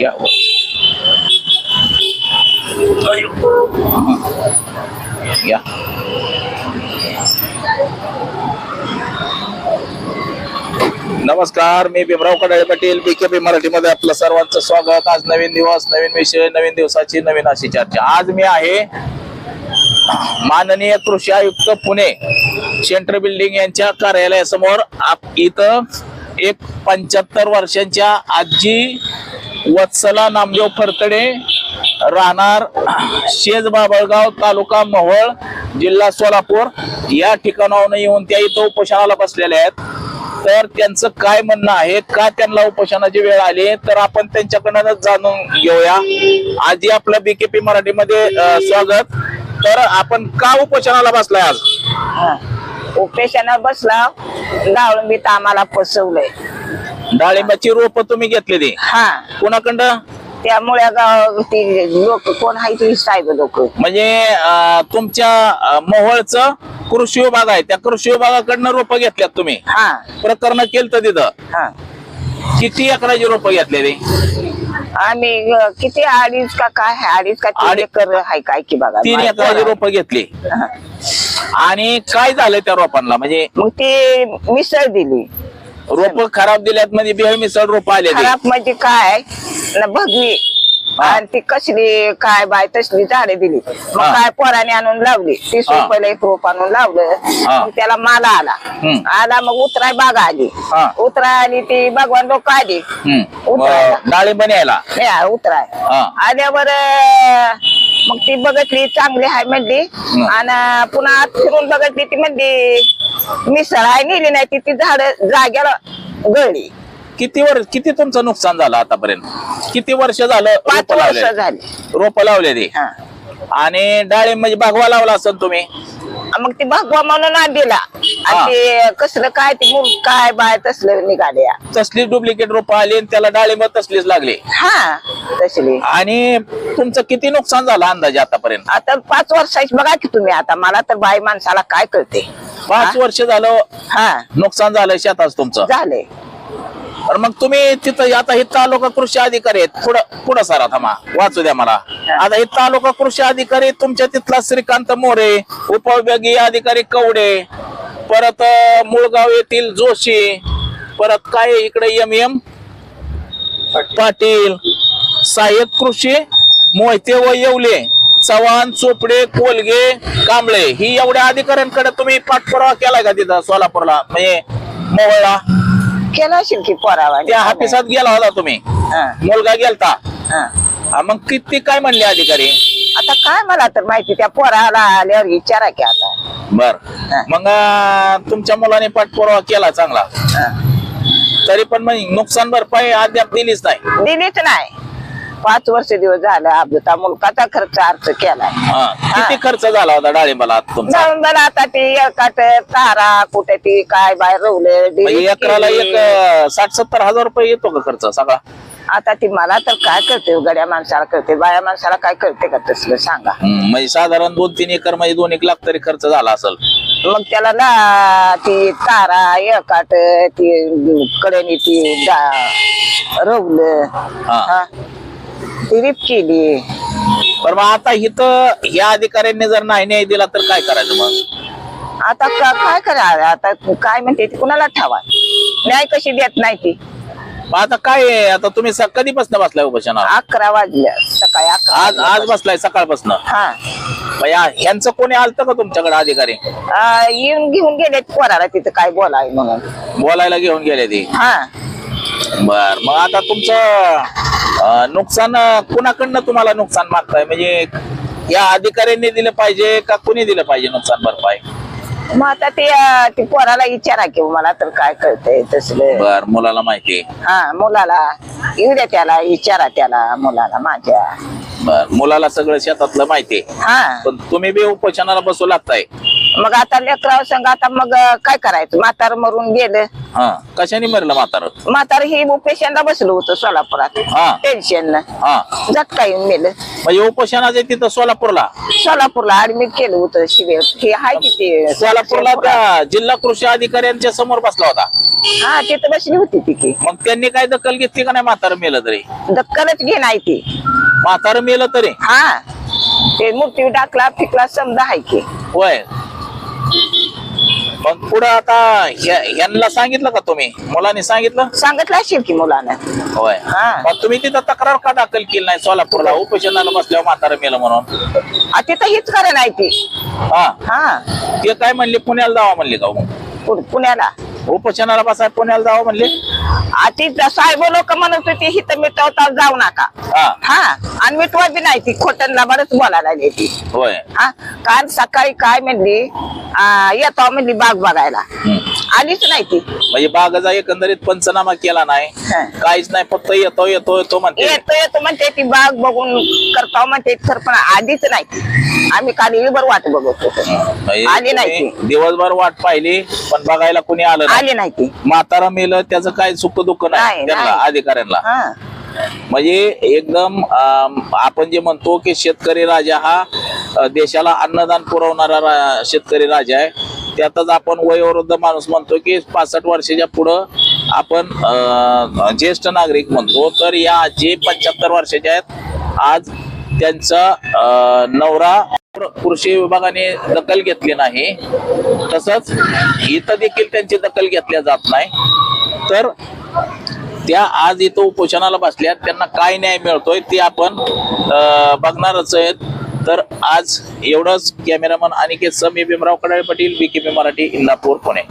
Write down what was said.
या. या. नमस्कार मी भीमराव कडाळे पाटील बीकेपी मराठीमध्ये आपलं सर्वांचं स्वागत. आज नवीन दिवस नवीन विषय नवीन दिवसाची नवीन अशी चर्चा. आज मी आहे माननीय कृषी आयुक्त पुणे सेंट्रल बिल्डिंग यांच्या कार्यालयासमोर. आप इथं एक पंच्याहत्तर वर्षांच्या आजी वत्सला नामदेव फरतडे राहणार शेज बाबळगाव तालुका मोहळ जिल्हा सोलापूर. या ठिकाणाहून येऊन त्या इथं उपोषणाला बसलेल्या आहेत. तर त्यांचं काय म्हणणं आहे? का त्यांना उपोषणाची वेळ आली तर आपण त्यांच्याकडनं जाणून घेऊया. आजी आपलं बीकेपी मराठीमध्ये स्वागत. तर आपण का उपोषणाला बसलाय आज? उपेशानं बसला डाळुंबीत आम्हाला फसवलंय. डाळिंबाची रोप तुम्ही घेतलेली? हा. कुणाकडं? त्यामुळे गाव ती लोक कोण आहे ती साहेब लोक. म्हणजे अं, तुमच्या मोहोळचं कृषी विभाग आहे. त्या कृषी विभागाकडनं रोप घेतल्यात तुम्ही. हा. प्रकरण केलं तिथं. हा. किती अकराची रोप घेतलेली? आम्ही अं, किती अडीच का काय आहे? अडीच का तीन अडी- एकर आहे काय की बघा. तीन एकराची. रोप घेतली. हा. आणि काय झालं त्या रोपांना म्हणजे मग ती मिसळ दिली रोप खराब दिल्यात म्हणजे बेळ मिसळ रोप आले. खराब म्हणजे काय न भगवी. आणि ती कसली काय बाय तसली झाडे दिली मग हा. काय पोराने आणून लावली तीस हा. रुपयाला एक रोप आणून लावलं हा. मग त्याला माला आला हम्म. आला मग उतराय बागा आली हा. उतराय आली ती भगवान लोक आली. उतरायला. मग डाळिंब यायला नाही, उतराय हा. आल्यावर अं, मग ती बघितली चांगली आहे म्हणली. आणि पुन्हा आत फिरून बघितली ती म्हणली मिसळ आहे नेली नाही ती ती झाड जाग्याला गळली. किती वर्ष किती तुमचं नुकसान झालं आतापर्यंत? किती वर्ष झालं पाच रोप वर्ष लावले झाली. रोप लावले ते हा. आणि डाळिंब म्हणजे भागवा लावला असेल तुम्ही? मग ती भगवा म्हणून आ दिला हा. आणि ते कसलं काय ते मूल काय बाय तसलं निघाले. तसली डुप्लिकेट रोप आली आणि त्याला डाळिंब तसलीच लागली. हा तसली. आणि तुमचं किती नुकसान झालं अंदाजे आतापर्यंत? आता पाच वर्षाची बघा की तुम्ही आता. मला तर बाई माणसाला काय कळते? पाच वर्ष झालं हा. नुकसान झालं शेतात तुमचं? झाले तर मग तुम्ही तिथं आता हे तालुका कृषी अधिकारी आहेत. पुढं पुढं सरा थांबा. वाचू द्या मला. आता हे तालुका कृषी अधिकारी तुमच्या तिथला श्रीकांत मोरे उपविभागीय अधिकारी कवडे परत मुळगाव येथील जोशी परत काय इकडे एम एम पाटील. सहाय्यक कृषी मोहिते व येवले चव्हाण चोपडे कोलगे कांबळे ही एवढ्या अधिकाऱ्यांकडे तुम्ही पाठपुरावा केलाय का तिथं सोलापूरला? म्हणजे मोहळला? केलं असेल की पोरावा. त्या हापिसात गेला होता तुम्ही. मुलगा गेलता. हा. मग किती काय म्हणले अधिकारी? आता काय मला तर माहिती त्या पोराला आल्यावर विचारा की आता. बर. मग अं, तुमच्या मुलाने पाठपुरावा केला चांगला. हा. तरी पण मग नुकसान भरपाई अद्याप दिलीच नाही. दिलीच नाही. पाच वर्ष दिवस झालं अब्दुता मुलकाचा खर्च अर्थ केलाय. हा. किती खर्च झाला होता डाळिंबाला तुमचा? जाऊन झाला आता ती एकाट तारा कुठे ती काय बाहेर रवलं म्हणजे एकराला एक अं, साठ सत्तर हजार रुपये येतो का खर्च सगळा? आता ती मला तर काय करते गड्या माणसाला करते बाया माणसाला काय करते का तसलं सांगा. हम्म, म्हणजे साधारण दोन तीन एकर म्हणजे दोन एक लाख तरी खर्च झाला असेल. मग त्याला ना ती तारा एकाट ती कडेने ती रवलं. हा. हा. ती रिप केली. पण मग आता इथं या अधिकाऱ्यांनी जर नाही न्याय दिला तर काय करायचं मग? आता का- काय करा आता काय म्हणते ती? कुणाला ठेवा न्याय कशी देत नाही ती? मग आता काय आहे? आता तुम्ही स- कधीपासून बसलाय उपोषणाला? अकरा वाजल्या सकाळी अकरा आज आज बसलाय सकाळपासून? हा. ह्यांचं कोणी आलतं का तुमच्याकडे अधिकारी? येऊन घेऊन गेले पोराला तिथं काय बोलाय म्हणून. बोलायला घेऊन गेले ते? हा. बर मग आता तुमचं नुकसान कुणाकडनं तुम्हाला नुकसान मागताय? म्हणजे या अधिकाऱ्यांनी दिलं पाहिजे का कुणी दिलं पाहिजे नुकसान भरपाई? मग आता ते पोराला विचारा की मला तर काय कळतंय तसलं. बर मुलाला माहिती हा मुलाला. येऊ द्या त्याला विचारा त्याला मुलाला माझ्या. बर मुलाला सगळं शेतातलं माहिती हा. पण तुम्ही बी उपोषणाला बसू लागताय. मग आता लेकराव संग आता मग काय करायचं? म्हातार मरून गेलं. हा कशाने मरलं म्हातार? म्हातार ही पेशंटला बसलो होतं सोलापुरात. हा. टेन्शन हा. झटका येऊन गेलं. म्हणजे उपोषणाचे तिथं सोलापूरला? सोलापूरला ऍडमिट केलं होतं शिबिर हे हाय की ते सोलापूरला त्या जिल्हा कृषी अधिकाऱ्यांच्या समोर बसला होता. हा तिथं बसली होती ती की. मग त्यांनी काय दखल घेतली का नाही म्हातारं मेलं तरी? दक्कलच घे नाही ती. म्हातारं मेलं तरी? हा. ते मूर्ती टाकला फिकला समजा आहे की. होय. मग पुढं आता ह्यांना सांगितलं का तुम्ही? मुलांनी सांगितलं? सांगितलं असेल की मुलानं. होय. हा. मग तुम्ही तिथं तक्रार का दाखल केली नाही सोलापूरला? उपोषणाला बसल्यावर म्हातारं मेलं म्हणून. आ, तिथं हीच करे नाही ती. हा. हा. ते काय म्हणले? पुण्याला जावा म्हणले का हो? पु- पुण्याला. उपोषणाला बसाय पुण्याला जावं म्हणले? आ, ती साहेब लोक म्हणत होती हिथं मिटवता जाऊ नका. हा. हा आणि मिटवा बी नाही ती खोटनला बरंच बोलायला लागली ती. होय. हा काल सकाळी काय म्हणली आ, येतो म्हणली बाग बघायला. आलीच नाही ती. म्हणजे बागाचा एकंदरीत पंचनामा केला नाही. हा. काहीच नाही फक्त येतो येतो येतो म्हणते. येतो येतो म्हणते ती बाग बघून करतो म्हणते तर पण आधीच नाही ती. आम्ही काल इळभर वाट बघत होतो. आली नाही दिवसभर वाट पाहिली पण बघायला कोणी आलं नाही. आली नाही ती. म्हातारा मेलं त्याचं काय सुख दुःख नाही नाही, त्यांना नाही. अधिकाऱ्यांना. हा. म्हणजे एकदम आपण जे म्हणतो की शेतकरी राजा हा अं, देशाला अन्नदान पुरवणारा रा- शेतकरी राजा आहे. त्यातच आपण वयोवृद्ध माणूस म्हणतो की पासष्ट वर्षाच्या पुढं आपण अं, ज्येष्ठ नागरिक म्हणतो. तर या आजी पंच्याहत्तर वर्षाच्या आहेत आज त्यांचा अं, नवरा कृषी विभागाने दखल घेतली नाही. तसंच इथं देखील त्यांची दखल घेतल्या जात नाही. तर त्या आज इथं उपोषणाला बसल्या. त्यांना काय न्याय मिळतोय ते आपण बघणारच आहेत. तर आज एवढंच कॅमेरामन अनिकेत समी भीमराव कडाळे पाटील बीकेपी मराठी इंदापूर पुणे.